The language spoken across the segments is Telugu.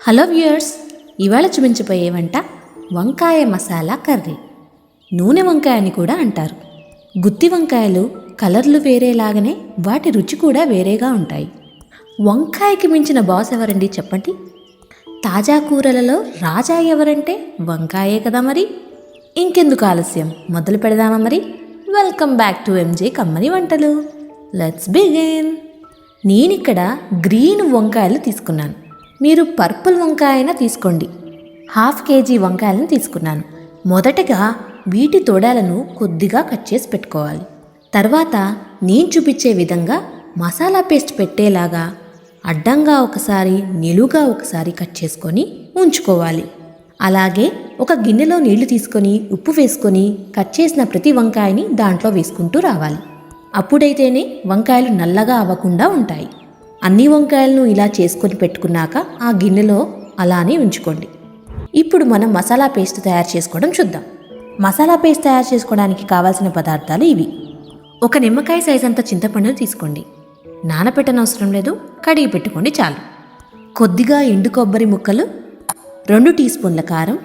హలో వ్యూయర్స్ ఇవాళ చూపించబోయే వంట వంకాయ మసాలా కర్రీ. నూనె వంకాయ అని కూడా అంటారు. గుత్తి వంకాయలు కలర్లు వేరేలాగానే వాటి రుచి కూడా వేరేగా ఉంటాయి. వంకాయకి మించిన బాస్ ఎవరండి చెప్పండి? తాజా కూరలలో రాజా ఎవరంటే వంకాయే కదా మరి? ఇంకెందుకు ఆలస్యం? మొదలు పెడదామా మరి? వెల్కమ్ బ్యాక్ టు ఎంజే కమ్మని వంటలు. Let's begin. నేనిక్కడ గ్రీన్ వంకాయలు తీసుకున్నాను. మీరు పర్పుల్ వంకాయన తీసుకోండి. హాఫ్ కేజీ వంకాయలను తీసుకున్నాను. మొదటగా వీటి తోడాలను కొద్దిగా కట్ చేసి పెట్టుకోవాలి. తర్వాత నేను చూపించే విధంగా మసాలా పేస్ట్ పెట్టేలాగా అడ్డంగా ఒకసారి నిలువుగా ఒకసారి కట్ చేసుకొని ఉంచుకోవాలి. అలాగే ఒక గిన్నెలో నీళ్ళు తీసుకొని ఉప్పు వేసుకొని కట్ చేసిన ప్రతి వంకాయని దాంట్లో వేసుకుంటూ రావాలి. అప్పుడైతేనే వంకాయలు నల్లగా అవ్వకుండా ఉంటాయి. అన్ని వంకాయలను ఇలా చేసుకొని పెట్టుకున్నాక ఆ గిన్నెలో అలానే ఉంచుకోండి. ఇప్పుడు మనం మసాలా పేస్ట్ తయారు చేసుకోవడం చూద్దాం. మసాలా పేస్ట్ తయారు చేసుకోవడానికి కావాల్సిన పదార్థాలు ఇవి. ఒక నిమ్మకాయ సైజ్ అంత చింతపండును తీసుకోండి. నానపెట్టనవసరం లేదు కడిగి పెట్టుకోండి చాలు. కొద్దిగా ఎండు కొబ్బరి ముక్కలు రెండు టీ స్పూన్ల కారం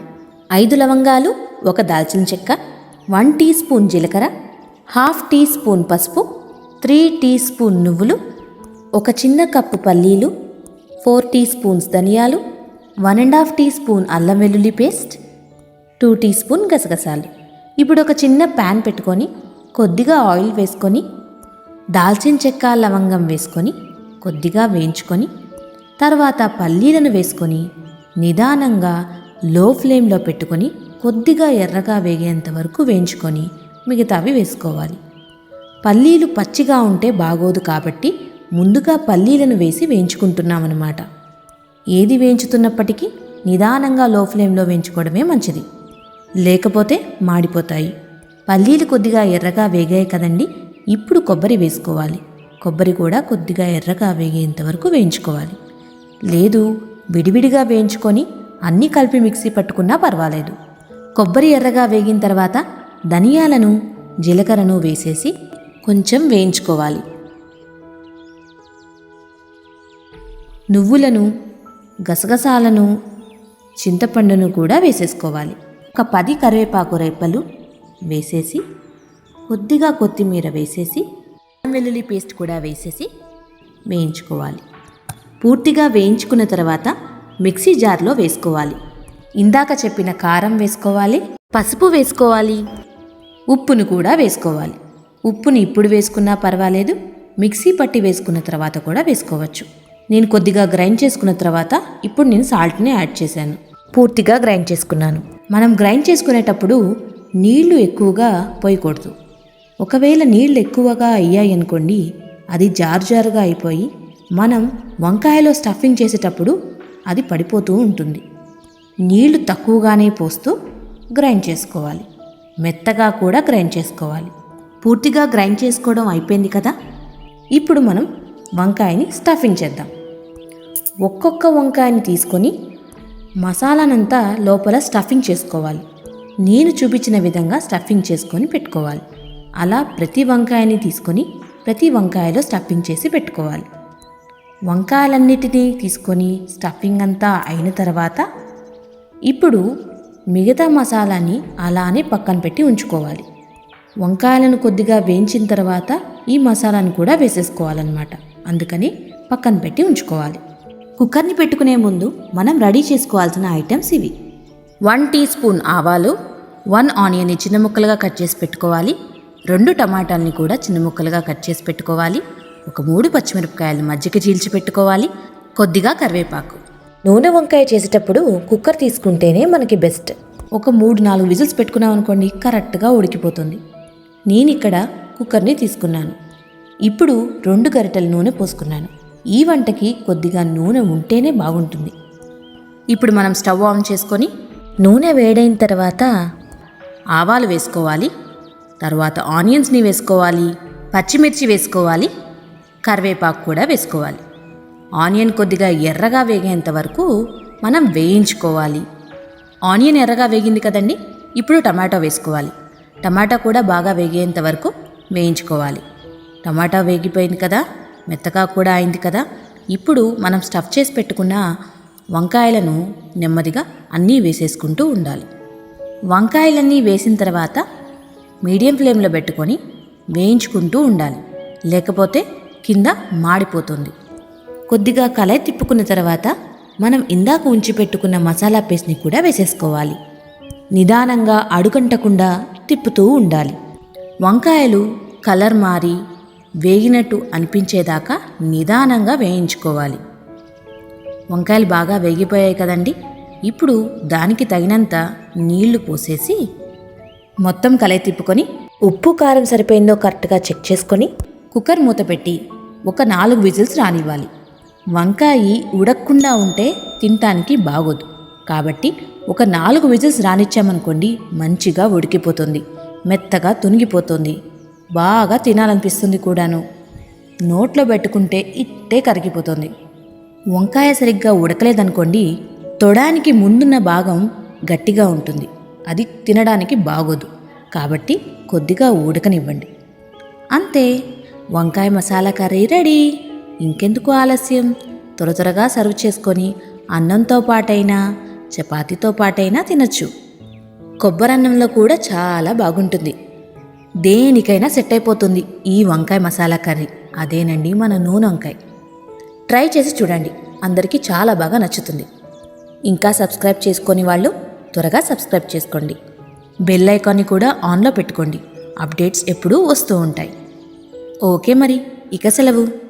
ఐదు లవంగాలు ఒక దాల్చిన చెక్క వన్ టీ స్పూన్ జీలకర్ర హాఫ్ టీ స్పూన్ పసుపు త్రీ టీ స్పూన్ నువ్వులు ఒక చిన్న కప్పు పల్లీలు ఫోర్ టీ స్పూన్స్ ధనియాలు one and half teaspoon అల్లం వెల్లుల్లి పేస్ట్ టూ టీ స్పూన్ గసగసాలు. ఇప్పుడు ఒక చిన్న ప్యాన్ పెట్టుకొని కొద్దిగా ఆయిల్ వేసుకొని దాల్చిన చెక్క లవంగం వేసుకొని కొద్దిగా వేయించుకొని తర్వాత పల్లీలను వేసుకొని నిదానంగా లో ఫ్లేమ్లో పెట్టుకొని కొద్దిగా ఎర్రగా వేగేంత వరకు వేయించుకొని మిగతావి వేసుకోవాలి. పల్లీలు పచ్చిగా ఉంటే బాగోదు కాబట్టి ముందుగా పల్లీలను వేసి వేయించుకుంటున్నామన్నమాట. ఏది వేయించుతున్నప్పటికీ నిదానంగా లో ఫ్లేమ్లో వేయించుకోవడమే మంచిది. లేకపోతే మాడిపోతాయి. పల్లీలు కొద్దిగా ఎర్రగా వేగాయి కదండి ఇప్పుడు కొబ్బరి వేసుకోవాలి. కొబ్బరి కూడా కొద్దిగా ఎర్రగా వేగేంత వరకు వేయించుకోవాలి. లేదు విడివిడిగా వేయించుకొని అన్నీ కలిపి మిక్సీ పట్టుకున్నా పర్వాలేదు. కొబ్బరి ఎర్రగా వేగిన తర్వాత ధనియాలను జీలకర్రను వేసేసి కొంచెం వేయించుకోవాలి. నువ్వులను గసగసాలను చింతపండును కూడా వేసేసుకోవాలి. ఒక పది కరివేపాకు రేపలు వేసేసి కొద్దిగా కొత్తిమీర వేసేసి వెల్లుల్లి పేస్ట్ కూడా వేసేసి వేయించుకోవాలి. పూర్తిగా వేయించుకున్న తర్వాత మిక్సీ జార్లో వేసుకోవాలి. ఇందాక చెప్పిన కారం వేసుకోవాలి పసుపు వేసుకోవాలి ఉప్పును కూడా వేసుకోవాలి. ఉప్పుని ఇప్పుడు వేసుకున్నా పర్వాలేదు మిక్సీ పట్టి వేసుకున్న తర్వాత కూడా వేసుకోవచ్చు. నేను కొద్దిగా గ్రైండ్ చేసుకున్న తర్వాత ఇప్పుడు నేను సాల్ట్ని యాడ్ చేశాను. పూర్తిగా గ్రైండ్ చేసుకున్నాను. మనం గ్రైండ్ చేసుకునేటప్పుడు నీళ్ళు ఎక్కువగా పోయకూడదు. ఒకవేళ నీళ్ళు ఎక్కువగా అయ్యాయి అనుకోండి అది జారు జారుగా అయిపోయి మనం వంకాయలో స్టఫింగ్ చేసేటప్పుడు అది పడిపోతూ ఉంటుంది. నీళ్ళు తక్కువగానే పోస్తూ గ్రైండ్ చేసుకోవాలి. మెత్తగా కూడా గ్రైండ్ చేసుకోవాలి. పూర్తిగా గ్రైండ్ చేసుకోవడం అయిపోయింది కదా? ఇప్పుడు మనం వంకాయని స్టఫింగ్ చేద్దాం. ఒక్కొక్క వంకాయని తీసుకొని మసాలానంతా లోపల స్టఫింగ్ చేసుకోవాలి. నేను చూపించిన విధంగా స్టఫింగ్ చేసుకొని పెట్టుకోవాలి. అలా ప్రతి వంకాయని తీసుకొని ప్రతి వంకాయలో స్టఫింగ్ చేసి పెట్టుకోవాలి. వంకాయలన్నిటినీ తీసుకొని స్టఫింగ్ అంతా అయిన తర్వాత ఇప్పుడు మిగతా మసాలాని అలానే పక్కన పెట్టి ఉంచుకోవాలి. వంకాయలను కొద్దిగా వేయించిన తర్వాత ఈ మసాలాను కూడా వేసేసుకోవాలన్నమాట. అందుకని పక్కన పెట్టి ఉంచుకోవాలి. కుక్కర్ని పెట్టుకునే ముందు మనం రెడీ చేసుకోవాల్సిన ఐటమ్స్ ఇవి. వన్ టీ స్పూన్ ఆవాలు వన్ ఆనియన్ని చిన్న ముక్కలుగా కట్ చేసి పెట్టుకోవాలి. రెండు టమాటాలని కూడా చిన్న ముక్కలుగా కట్ చేసి పెట్టుకోవాలి. ఒక మూడు పచ్చిమిరపకాయలు మజ్జిగ చీల్చి పెట్టుకోవాలి. కొద్దిగా కరివేపాకు. నూనె వంకాయ చేసేటప్పుడు కుక్కర్ తీసుకుంటేనే మనకి బెస్ట్. ఒక మూడు నాలుగు విజిల్స్ పెట్టుకున్నాం అనుకోండి కరెక్ట్గా ఉడికిపోతుంది. నేను ఇక్కడ కుక్కర్ని తీసుకున్నాను. ఇప్పుడు రెండు గరిటెల నూనె పోసుకున్నాను. ఈ వంటకి కొద్దిగా నూనె ఉంటేనే బాగుంటుంది. ఇప్పుడు మనం స్టవ్ ఆన్ చేసుకొని నూనె వేడైన తర్వాత ఆవాలు వేసుకోవాలి. తర్వాత ఆనియన్స్ని వేసుకోవాలి. పచ్చిమిర్చి వేసుకోవాలి. కరివేపాకు కూడా వేసుకోవాలి. ఆనియన్ కొద్దిగా ఎర్రగా వేగేంత వరకు మనం వేయించుకోవాలి. ఆనియన్ ఎర్రగా వేగింది కదండి? ఇప్పుడు టమాటో వేసుకోవాలి. టమాటా కూడా బాగా వేగేంత వరకు వేయించుకోవాలి. టమాటా వేగిపోయింది కదా మెత్తగా కూడా అయింది కదా ఇప్పుడు మనం స్టఫ్ చేసి పెట్టుకున్న వంకాయలను నెమ్మదిగా అన్నీ వేసేసుకుంటూ ఉండాలి. వంకాయలన్నీ వేసిన తర్వాత మీడియం ఫ్లేమ్లో పెట్టుకొని వేయించుకుంటూ ఉండాలి. లేకపోతే కింద మాడిపోతుంది. కొద్దిగా కలయి తిప్పుకున్న తర్వాత మనం ఇందాక ఉంచి పెట్టుకున్న మసాలా పేస్ట్ని కూడా వేసేసుకోవాలి. నిదానంగా అడుగంటకుండా తిప్పుతూ ఉండాలి. వంకాయలు కలర్ మారి వేగినట్టు అనిపించేదాకా నిదానంగా వేయించుకోవాలి. వంకాయలు బాగా వేగిపోయాయి కదండి. ఇప్పుడు దానికి తగినంత నీళ్ళు పోసేసి మొత్తం కలయి తిప్పుకొని ఉప్పు కారం సరిపోయిందో కరెక్ట్గా చెక్ చేసుకొని కుక్కర్ మూత పెట్టి ఒక నాలుగు విజిల్స్ రానివ్వాలి. వంకాయ ఉడక్కుండా ఉంటే తినటానికి బాగోదు. కాబట్టి ఒక నాలుగు విజిల్స్ రానిచ్చామనుకోండి మంచిగా ఉడికిపోతుంది. మెత్తగా తునిగిపోతుంది. బాగా తినాలనిపిస్తుంది కూడాను. నోట్లో పెట్టుకుంటే ఇట్టే కరిగిపోతుంది. వంకాయ సరిగ్గా ఉడకలేదనుకోండి తొడానికి ముందున్న భాగం గట్టిగా ఉంటుంది. అది తినడానికి బాగోదు. కాబట్టి కొద్దిగా ఉడకనివ్వండి. అంతే. వంకాయ మసాలా కర్రీ రెడీ. ఇంకెందుకు ఆలస్యం? త్వర త్వరగా సర్వ్ చేసుకొని అన్నంతో పాటైనా చపాతీతో పాటైనా తినచ్చు. కొబ్బరన్నంలో కూడా చాలా బాగుంటుంది. దేనికైనా సెట్ అయిపోతుంది ఈ వంకాయ మసాలా కర్రీ. అదేనండి మన నూనె వంకాయ. ట్రై చేసి చూడండి. అందరికీ చాలా బాగా నచ్చుతుంది. ఇంకా సబ్స్క్రైబ్ చేసుకొని వాళ్ళు త్వరగా సబ్స్క్రైబ్ చేసుకోండి. బెల్ ఐకాన్ని కూడా ఆన్లో పెట్టుకోండి. అప్డేట్స్ ఎప్పుడూ వస్తూ ఉంటాయి. ఓకే మరి. ఇక సెలవు.